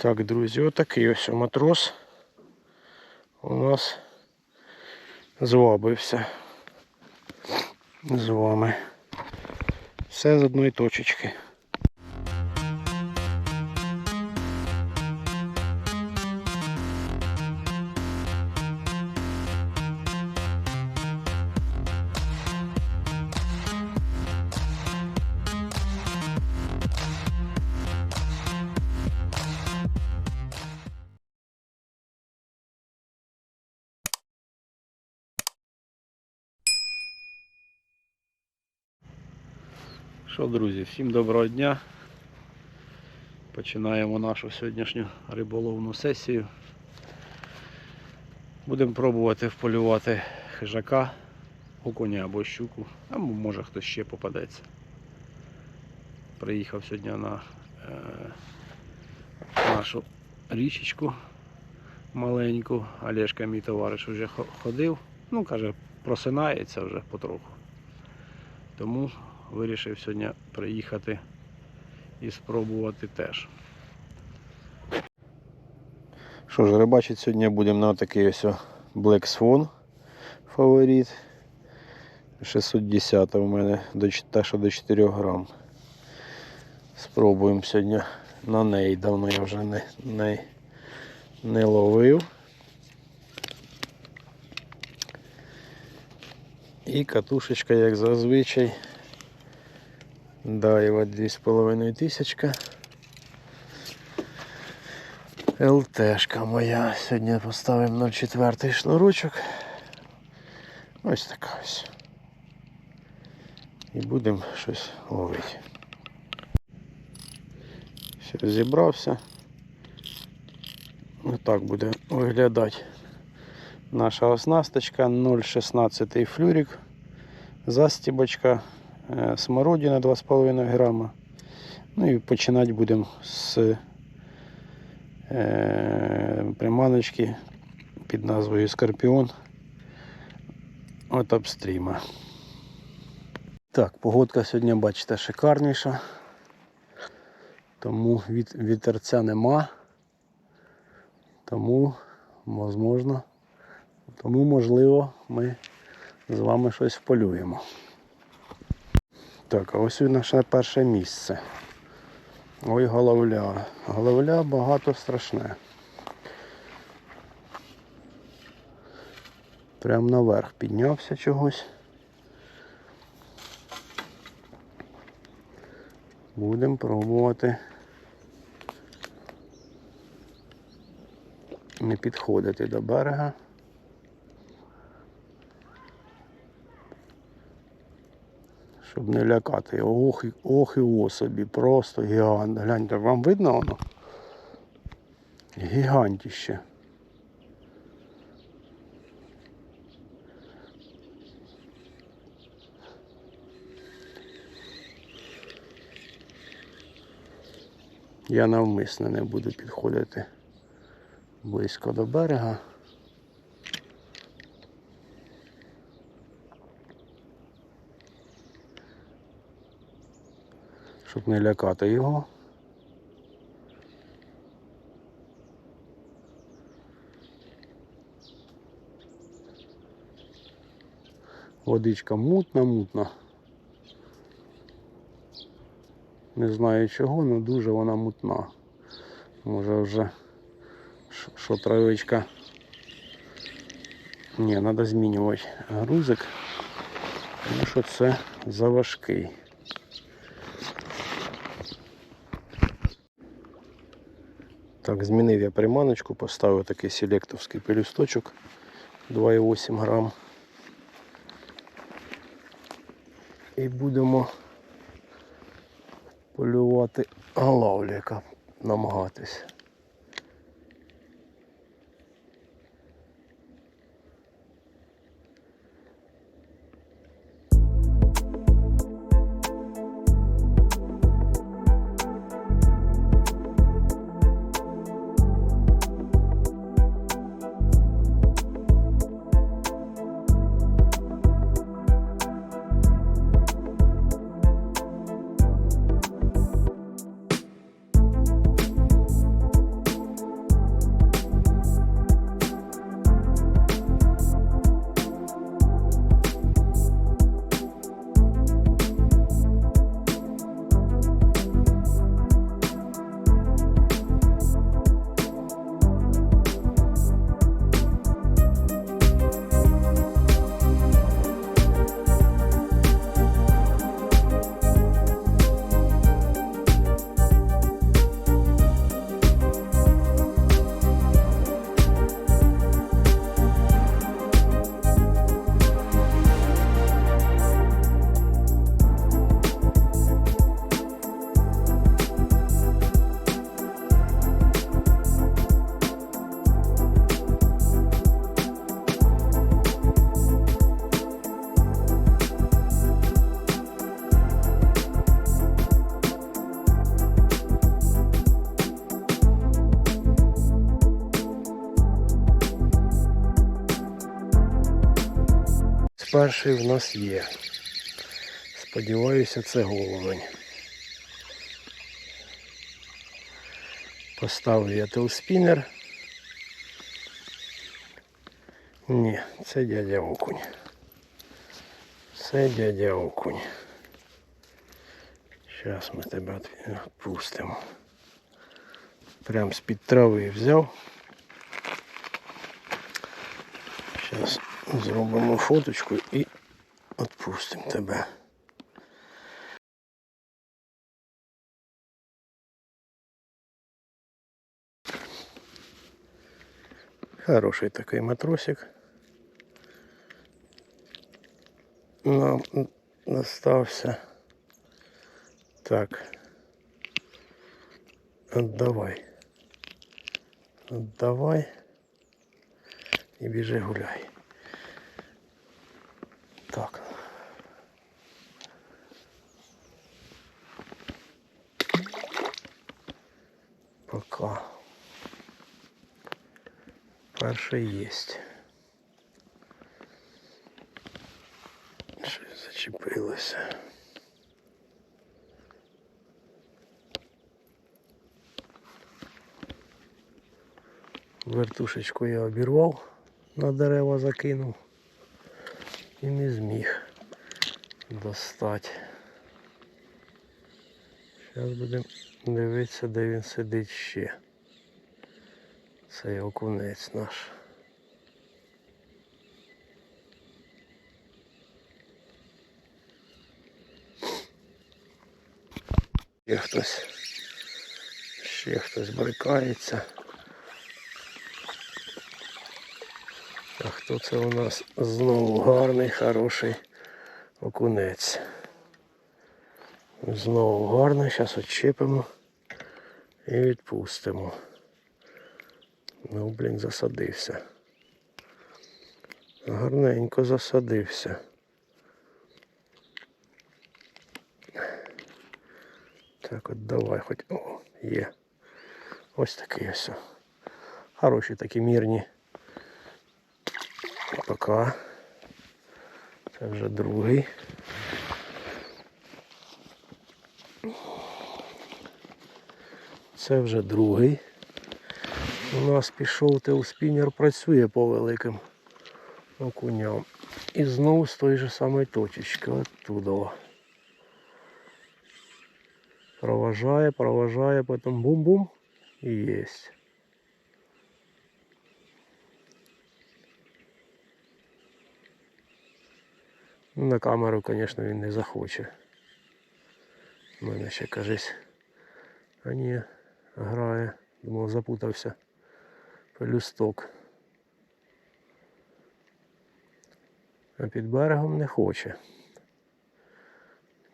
Так, друзі, отакий ось матрос у нас звабився з вами. Все з одної точечки. Що, друзі, всім доброго дня. Починаємо нашу сьогоднішню риболовну сесію. Будемо пробувати вполювати хижака, окуня або щуку, а може хтось ще попадеться. Приїхав сьогодні на е, нашу річечку маленьку. Олешка, мій товариш, вже ходив. Ну, каже, просинається вже потроху. Тому вирішив сьогодні приїхати і спробувати теж. Що ж, рибачить сьогодні будемо на такий ось Black Swan фаворит. 610 у мене та, що до 4 грам. Спробуємо сьогодні на неї. Давно я вже не, не, не ловив. І катушечка, як зазвичай. Дайва 2,5 тисячка. ЛТшка моя. Сьогодні поставимо 0,4 шнурочок. Ось така ось. І будемо щось ловити. Все, зібрався. Отак буде виглядати наша оснасточка 0,16 флюрик. Застібочка смородина 2,5 грама. Ну і починати будемо з е, приманочки під назвою Скорпіон от апстріма. Так, погодка сьогодні, бачите, шикарніша. Тому від, вітерця нема. Тому, можливо, тому можливо ми з вами щось вполюємо. Так, а ось наше перше місце. Ой, головля. Головля багато страшне. Прям наверх піднявся чогось. Будемо пробувати не підходити до берега. Щоб не лякати. Ох, ох і особі, просто гігант. Гляньте, вам видно воно? Гігантіще. Я навмисно не буду підходити близько до берега. Щоб не лякати його. Водичка мутна, мутна. Не знаю чого, але дуже вона мутна. Може вже що травичка. Ні, треба змінювати грузик, тому що це заважкий. Так, змінив я приманочку, поставив такий селектовський пелюсточок 2,8 грам. І будемо полювати галавліка, намагатись. Перший в нас є. Сподіваюся, це головень. Поставив я телспінер. Ні, це дядя окунь. Це дядя окунь. Зараз ми тебе відпустимо. Прям з-під трави взяв. Зараз зробимо фоточку і відпустимо тебе. Хороший такий матросик. Нам достався. Так. Отдавай. Отдавай. І біжи гуляй. Пока. Перший єсть. Щось зачепилося. Вертушечку я обірвав, на дерева закинув і не зміг достати. Зараз будемо дивитися, де він сидить ще. Цей окунець наш. Ще хтось. Ще хтось брикається. А хто це у нас знову гарний, хороший окунець. Знову гарний, зараз відчепимо і відпустимо. Ну, блін, засадився. Гарненько засадився. Так от давай хоч. О, є. Ось такий ось. Хороші такі мірні. Пока. Це вже другий. Це вже другий. У нас пішов теуспінер, працює по великим окуням. І знову з тої ж самої точечки, оттуда. Проважає, проважає, потім бум-бум і єсть. На камеру, звісно, він не захоче. У мене ще кажись. А ні, грає. Думав, запутався. Пелюсток. А під берегом не хоче.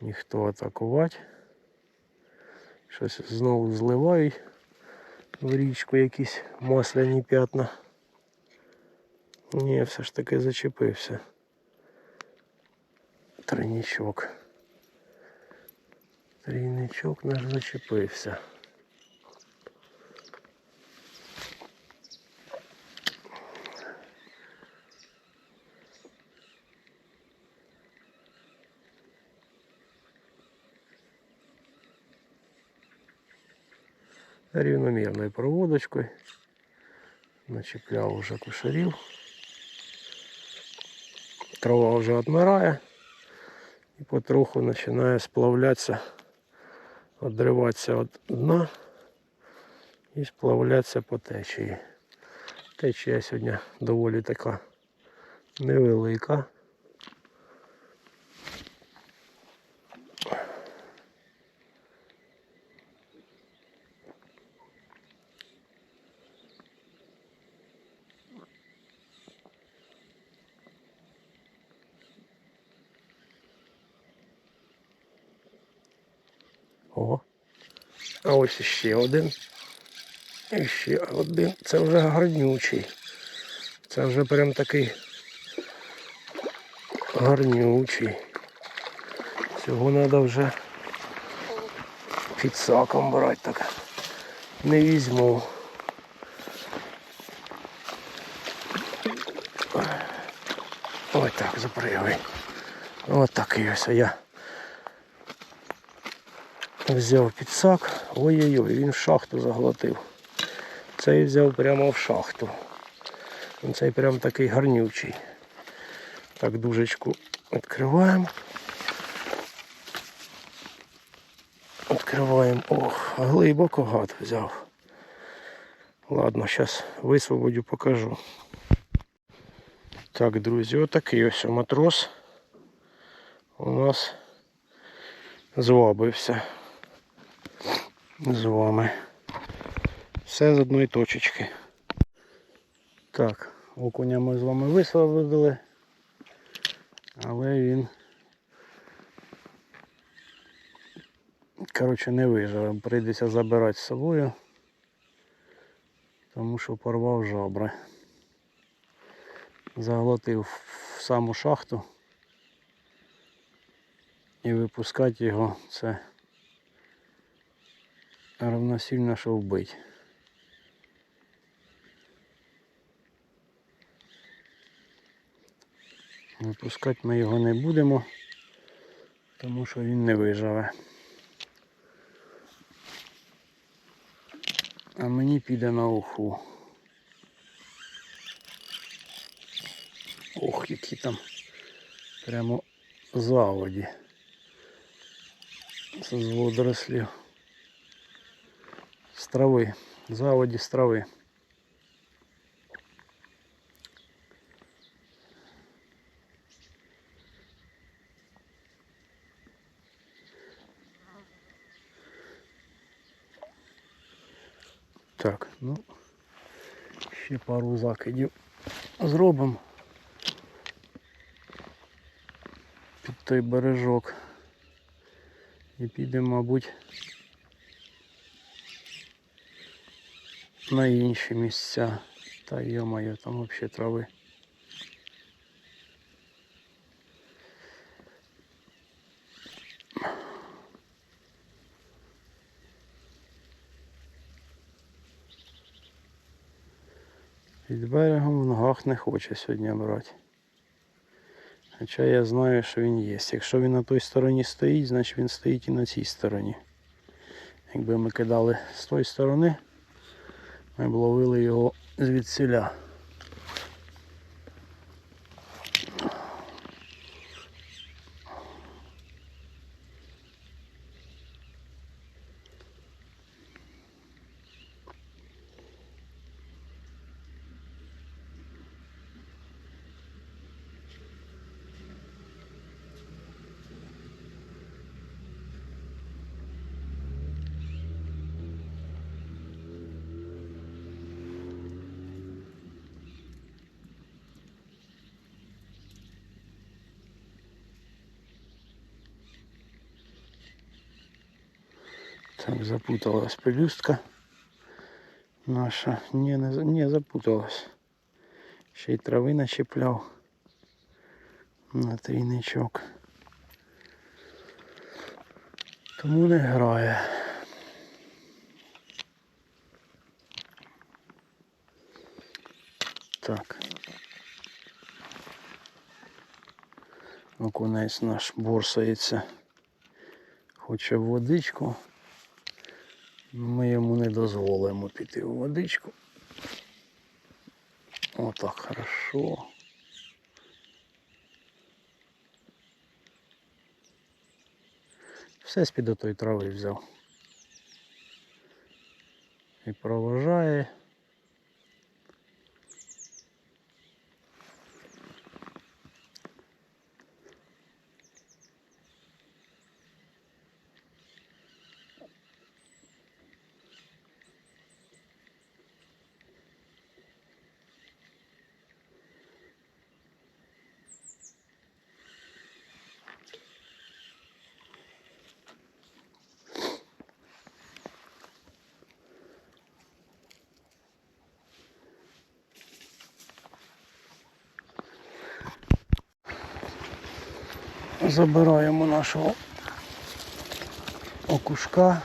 Ніхто атакувати. Щось знову зливають в річку якісь масляні п'ятна. Ні, все ж таки зачепився. Тройничок. Трійничок наш зачепився. Рівномірною проводочкою. Начепляв уже кушарів. Трава вже відмирає і потроху починає сплавлятися, відриватися від дна і сплавлятися по течії. Течія сьогодні доволі така невелика. Ось ще один. І ще один. Це вже гарнючий. Це вже прям такий гарнючий. Цього треба вже під саком брати так. Не візьму. Ось так. запригай. Ось такий ось я. Взяв підсак. Ой-ой-ой, він в шахту заглотив. Цей взяв прямо в шахту. Цей прям такий гарнючий. Так, дужечку відкриваємо. Відкриваємо. Ох, глибоко гад взяв. Ладно, зараз висвободю, покажу. Так, друзі, отакий ось матрос у нас звабився з вами. Все з одної точечки. Так, окуня ми з вами висвободили, але він коротше не виживе. Прийдеться забирати з собою, тому що порвав жабри. Заглотив в саму шахту і випускати його це равносильно, що вбить. Випускати ми його не будемо, тому що він не виживе. А мені піде на уху. Ох, які там прямо заводі з водорослів. З трави, заводі з трави. Так, ну ще пару закидів зробимо під той бережок. І підемо, мабуть, на інші місця. Та йо-моє, там взагалі трави. Під берегом в ногах не хоче сьогодні брати. Хоча я знаю, що він є. Якщо він на той стороні стоїть, значить він стоїть і на цій стороні. Якби ми кидали з тої сторони, ми б ловили його звідсіля. Так, запуталась пелюстка наша. Не, не, не запуталась. Ще й трави начепляв на трійничок. Тому не грає. Так. Окунець наш борсається. Хоче водичку. Ми йому не дозволимо піти у водичку. Отак хорошо. Все з-під отої трави взяв. І проважає. забираємо нашого окушка.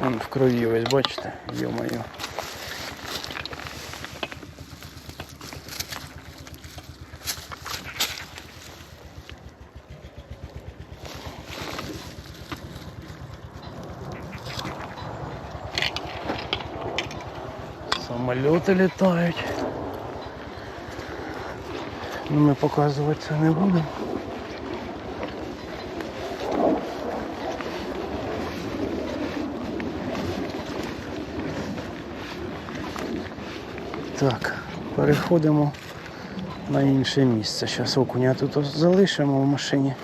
Вон в крові весь, бачите, йо-моє. Самоліти літають. Ну, Ми показувати це не будемо. Так, переходимо на інше місце. Зараз окуня тут залишимо в машині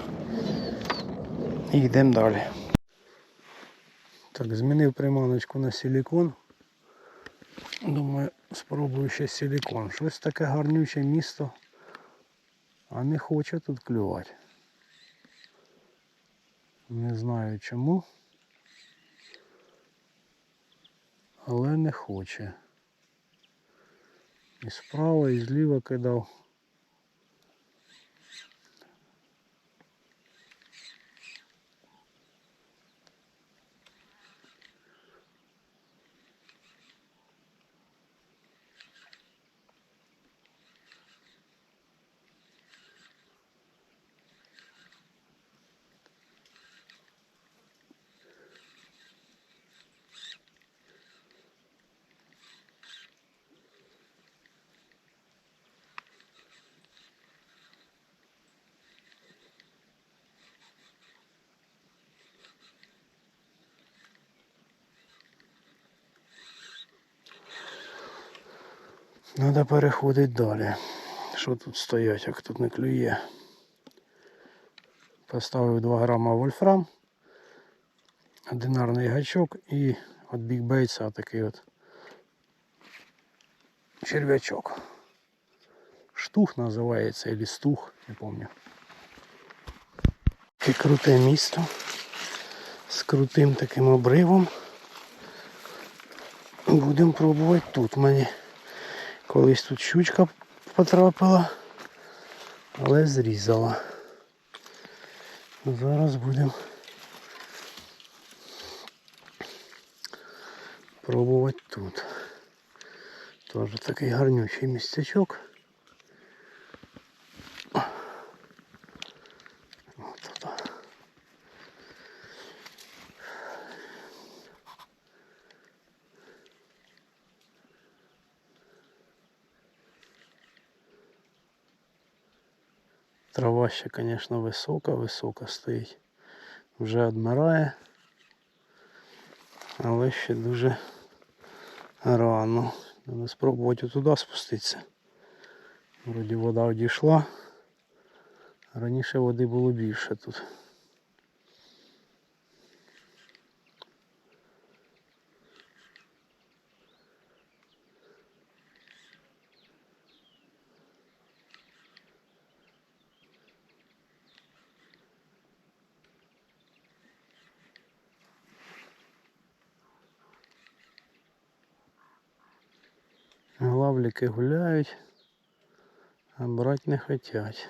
і йдемо далі. Так, змінив приманочку на силікон. Думаю, спробую ще силікон. Щось таке гарнюче місто, а не хоче тут клювати. Не знаю чому. Але не хоче. І справа, і зліва кидав. Треба переходити далі. Що тут стоять, як тут не клює. Поставив 2 грама вольфрам, одинарний гачок і Big Baits такий от черв'ячок. Штух називається, або стух, не пам'ятаю. Таке круте місто з крутим таким обривом. Будемо пробувати тут мені. Колись тут щучка потрапила, але зрізала. Зараз будемо пробувати тут. Теж такий гарнючий містечок. Ще, звісно, висока, висока стоїть. Вже одмирає, Але ще дуже рано. Треба спробувати туди спуститися. Вроді вода одійшла. Раніше води було більше тут. Главліки гуляють, а брати не хочуть.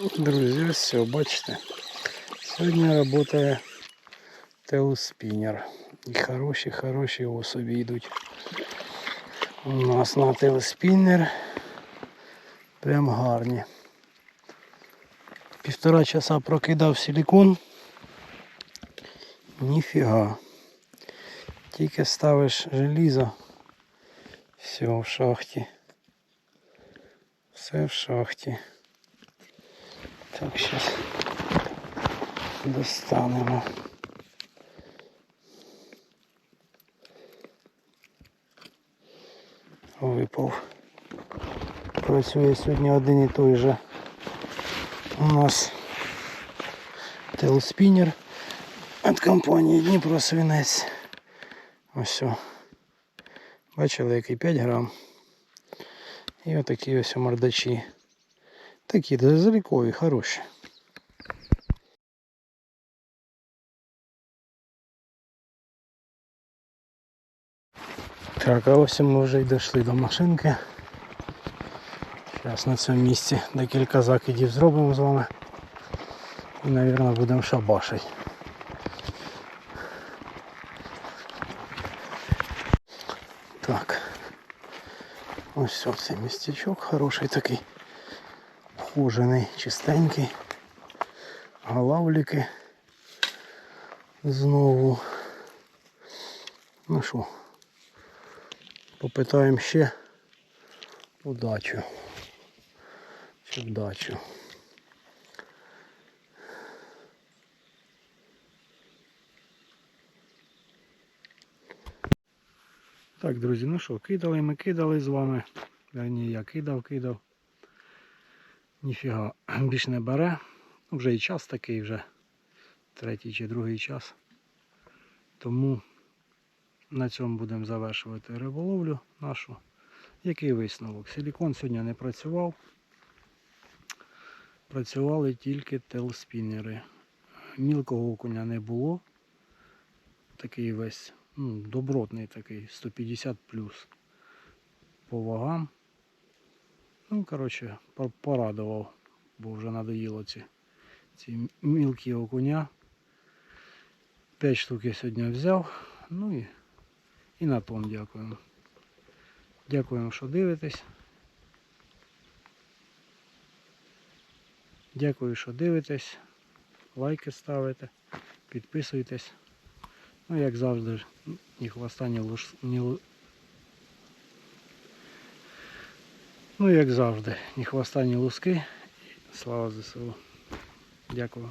Друзі, все, бачите. Сьогодні працює телеспінер. І хороші, хороші особі йдуть. У нас на телеспінер. Прям гарні. Півтора часа прокидав силикон. Ніфіга. Тільки ставиш желізо. Все в шахті. Все в шахті. Так, зараз достанемо. Випав Працює сьогодні один і той же. У нас телспінер від компанії Дніпро Свинець. Ось. Бачили, який 5 грам. І отакі ось мордачі. Такі залікові, хороші. Так, а ось ми вже й дійшли до машинки. Зараз на цьому місці декілька закидів зробимо з вами. І, мабуть, будемо шабашити. Так. Ось цей містечок хороший такий. Вхожений, чистенький. Галавліки. Знову. Ну що, попитаємо ще удачу. Чи вдачу. Так, друзі, ну що, кидали ми кидали з вами. Верні, я кидав, кидав. Ніфіга більш не бере. Вже і час такий, вже третій чи другий час. Тому на цьому будемо завершувати риболовлю нашу. Який висновок? Силікон сьогодні не працював. Працювали тільки телспінери. Мілкого окуня не було. Такий весь ну, добротний такий, 150 плюс. По вагам. Ну, коротше, порадував, бо вже надоїло ці, ці мілкі окуня. 5 штук я сьогодні взяв. Ну і, і на том дякуємо. Дякуємо, що дивитесь. Дякую, що дивитесь. Лайки ставите, підписуйтесь. Ну, як завжди, ні хвоста, ні луш... ні... Ну, як завжди, ні хвоста, ні луски. Слава ЗСУ. Дякую.